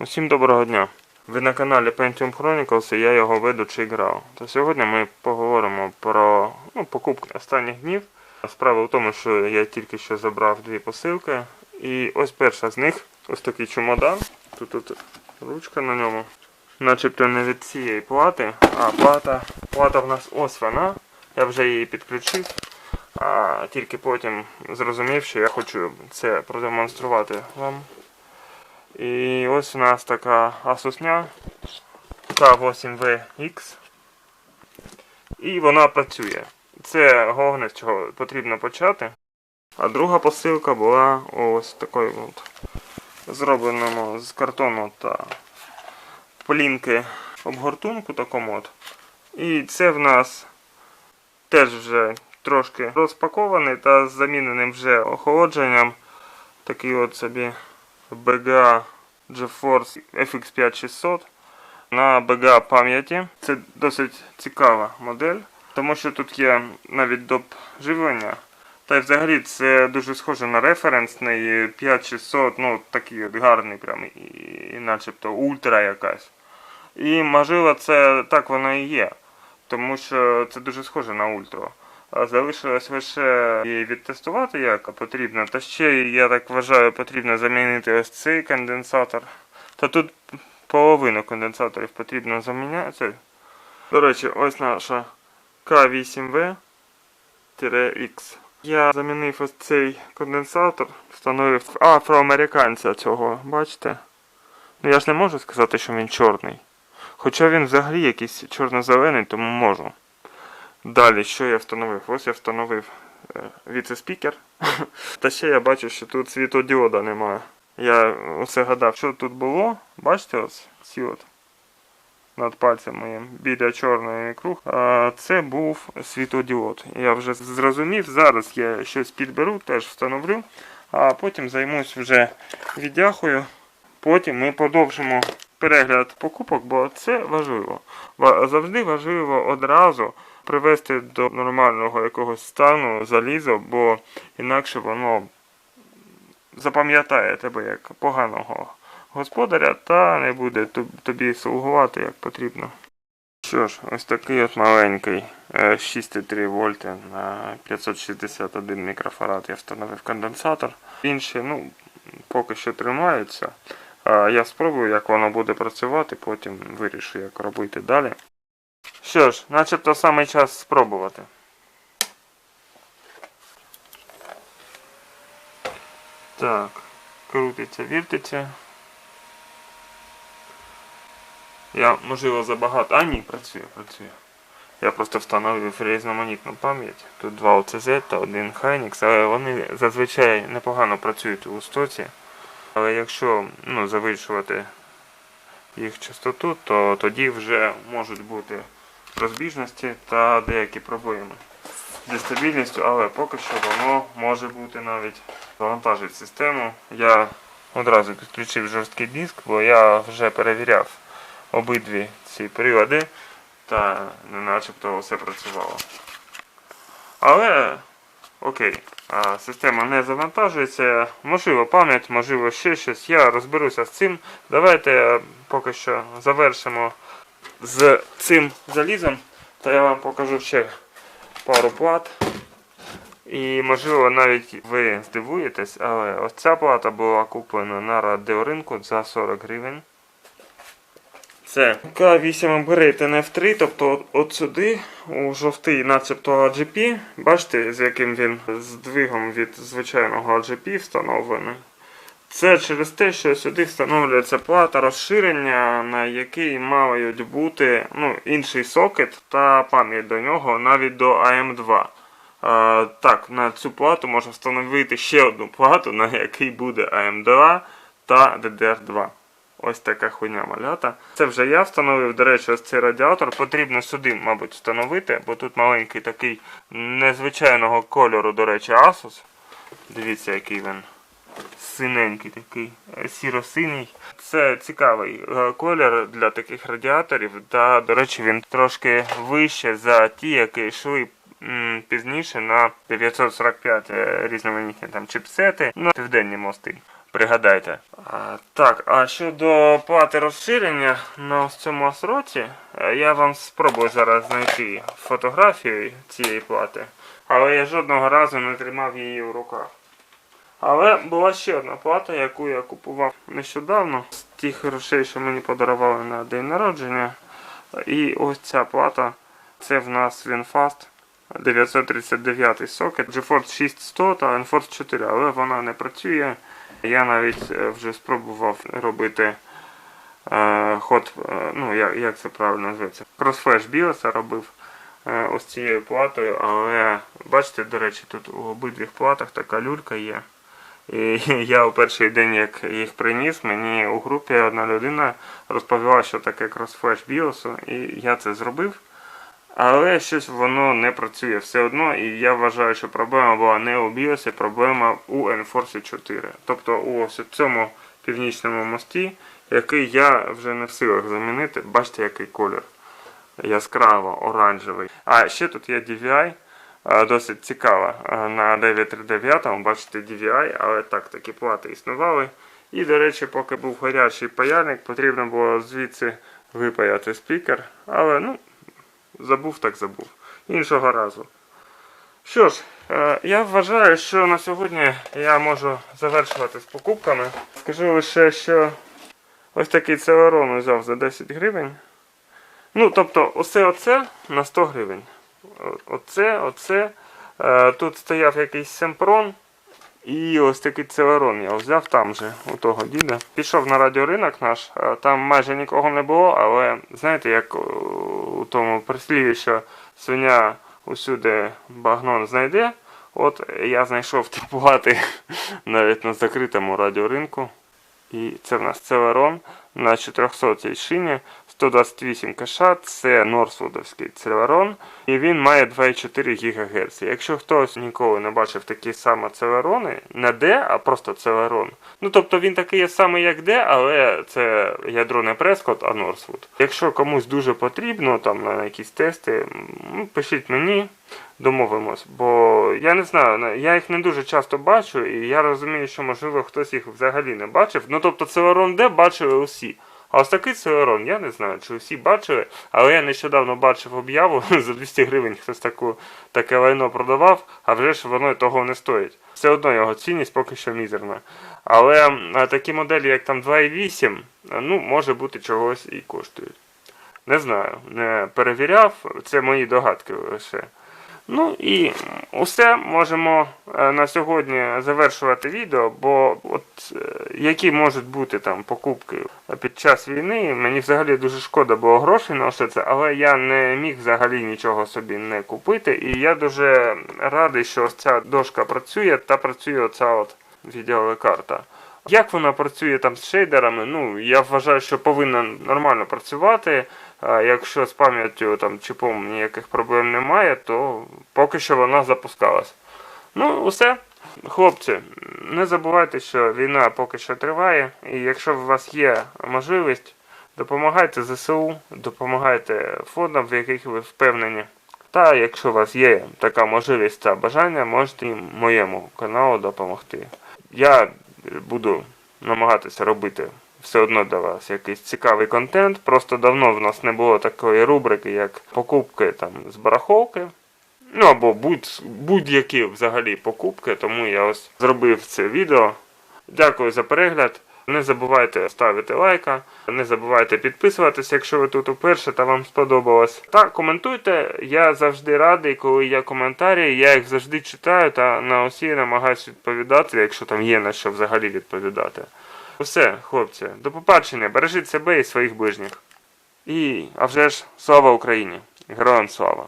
Усім доброго дня! Ви на каналі Pentium Chronicles і я його ведучий грав. Та сьогодні ми поговоримо про ну, покупки останніх днів. Справа в тому, що я тільки що забрав дві посилки. І ось перша з них ось такий чемодан. Тут, тут ручка на ньому. Начебто не від цієї плати, а плата, плата в нас ось вона. Я вже її підключив. А тільки потім зрозумів, що я хочу це продемонструвати вам. І ось у нас така асусня К8VX. І вона працює. Це головне, з чого потрібно почати. А друга посилка була ось такою от зробленому з картону та плінки обгортунку такому от. І це в нас теж вже трошки розпакований та з заміненим вже охолодженням. Такий от собі BGA GeForce FX 5600 на BGA пам'яті. Це досить цікава модель, тому що тут є навіть доп живлення. Та й взагалі це дуже схоже на референсний 5600, ну такий гарний, прям, і, і начебто ультра якась. І можливо це так воно і є, тому що це дуже схоже на ультру. Залишилось лише її відтестувати як потрібно. Та ще, я так вважаю, потрібно замінити ось цей конденсатор. Та тут половину конденсаторів потрібно заміняти. До речі, ось наша К8В-X. Я замінив ось цей конденсатор, встановив афроамериканця цього, бачите? Ну я ж не можу сказати, що він чорний. Хоча він взагалі якийсь чорно-зелений, тому можу. Далі, що я встановив? Ось я встановив е, віце-спікер. Та ще я бачу, що тут світодіода немає. Я оце гадав, що тут було. Бачите, ось ці от над пальцем моїм біля чорної круг. Це був світодіод. Я вже зрозумів. Зараз я щось підберу, теж встановлю, а потім займусь вже віддяхою. Потім ми продовжимо перегляд покупок, бо це важливо. Завжди важливо одразу привести до нормального якогось стану залізо, бо інакше воно запам'ятає тебе як поганого господаря та не буде тобі слугувати як потрібно. Що ж, ось такий от маленький е, 6,3 вольти на 561 мікрофарад я встановив конденсатор. Інші, ну, поки що тримаються. Я спробую, як воно буде працювати, потім вирішу, як робити далі. Що ж, начебто саме час спробувати. Так, крутиться, віртиться. Я, можливо, забагато. А ні, працює, працює. Я просто встановив різноманітну пам'ять. Тут два ОЦЗ та один Hynix, але вони зазвичай непогано працюють у стоці. Але якщо ну, завищувати їх частоту, то тоді вже можуть бути розбіжності та деякі проблеми зі стабільністю, але поки що воно може бути навіть завантажить систему. Я одразу підключив жорсткий диск, бо я вже перевіряв обидві ці прилади та не начебто все працювало. Але окей, система не завантажується, можливо пам'ять, можливо ще щось. Я розберуся з цим. Давайте е, поки що завершимо з цим залізом, та я вам покажу ще пару плат. І можливо навіть ви здивуєтесь, але ось ця плата була куплена на радіоринку за 40 гривень. Це К8 Upgrade NF3, тобто от сюди у жовтий начебто AGP. Бачите, з яким він здвигом від звичайного AGP встановлений. Це через те, що сюди встановлюється плата розширення, на якій мають бути ну, інший сокет та пам'ять до нього навіть до AM2. А, так, на цю плату можна встановити ще одну плату, на якій буде AM2 та DDR2. Ось така хуйня малята. Це вже я встановив. До речі, ось цей радіатор потрібно сюди, мабуть, встановити, бо тут маленький такий незвичайного кольору, до речі, Asus. Дивіться, який він синенький такий, е, сіро-синій. Це цікавий е, колір для таких радіаторів. Та, до речі, він трошки вище за ті, які йшли пізніше на 945 е, різноманітні там чипсети на південні мости. Пригадайте. А, так, а щодо плати розширення на ось цьому асроті, е, я вам спробую зараз знайти фотографію цієї плати, але я жодного разу не тримав її в руках. Але була ще одна плата, яку я купував нещодавно з тих грошей, що мені подарували на день народження. І ось ця плата, це в нас WinFast 939 сокет, GeForce 6100 та Enforce 4, але вона не працює. Я навіть е, вже спробував робити е, ход, е, ну як, це правильно називається, Crossflash BIOS робив ось цією платою, але бачите, до речі, тут у обидвіх платах така люлька є. І я у перший день, як їх приніс, мені у групі одна людина розповіла, що таке Crossflash BIOS, і я це зробив. Але щось воно не працює все одно, і я вважаю, що проблема була не у BIOS, проблема у Enforce 4. Тобто у ось цьому північному мості, який я вже не в силах замінити. Бачите, який колір. Яскраво оранжевий. А ще тут є DVI. е, Досить цікава. Е, На 939 бачите DVI, але так, такі плати існували. І, до речі, поки був гарячий паяльник, потрібно було звідси випаяти спікер. Але ну, забув так забув. Іншого разу. Що ж, е, я вважаю, що на сьогодні я можу завершувати з покупками. Скажу лише, що ось такий Celeron взяв за 10 гривень. Ну, тобто, усе оце на 100 гривень. Оце, оце. Е, Тут стояв якийсь семпрон. І ось такий цеверон я взяв там же, у того діда. Пішов на радіоринок наш, там майже нікого не було, але знаєте, як у тому прислів'ї, що свиня усюди багнон знайде. От я знайшов ті навіть на закритому радіоринку. І це в нас Celeron на 400-й шині, 128 каша, це Норсвудовський Celeron, і він має 2,4 ГГц. Якщо хтось ніколи не бачив такі саме Celeron, не D, а просто Celeron, ну тобто він такий самий як D, але це ядро не Prescott, а Northwood. Якщо комусь дуже потрібно там на якісь тести, пишіть мені. Домовимось, бо я не знаю, я їх не дуже часто бачу, і я розумію, що можливо хтось їх взагалі не бачив. Ну тобто Celeron D бачили усі. А ось такий Celeron, я не знаю, чи усі бачили, але я нещодавно бачив об'яву за 200 гривень хтось таку, таке лайно продавав, а вже ж воно того не стоїть. Все одно його цінність поки що мізерна. Але такі моделі, як там 2.8, ну, може бути чогось і коштують. Не знаю, не перевіряв, це мої догадки лише. Ну і усе можемо е, на сьогодні завершувати відео, бо от е, які можуть бути там покупки під час війни, мені взагалі дуже шкода було грошей на все це, але я не міг взагалі нічого собі не купити. І я дуже радий, що ось ця дошка працює та працює оця от відеокарта. Як вона працює там з шейдерами, ну я вважаю, що повинна нормально працювати. Якщо з пам'яттю там чіпом ніяких проблем немає, то поки що вона запускалась. Ну, усе. Хлопці, не забувайте, що війна поки що триває, і якщо у вас є можливість, допомагайте ЗСУ, допомагайте фондам, в яких ви впевнені. Та якщо у вас є така можливість та бажання, можете і моєму каналу допомогти. Я буду намагатися робити все одно для вас якийсь цікавий контент. Просто давно в нас не було такої рубрики, як покупки там з барахолки. Ну або будь, будь-які взагалі покупки, тому я ось зробив це відео. Дякую за перегляд. Не забувайте ставити лайка, не забувайте підписуватися, якщо ви тут уперше та вам сподобалось. Та коментуйте. Я завжди радий, коли є коментарі. Я їх завжди читаю та на усі намагаюся відповідати, якщо там є на що взагалі відповідати. Все, хлопці, до побачення, бережіть себе і своїх ближніх. І, а вже ж, слава Україні! Героям слава!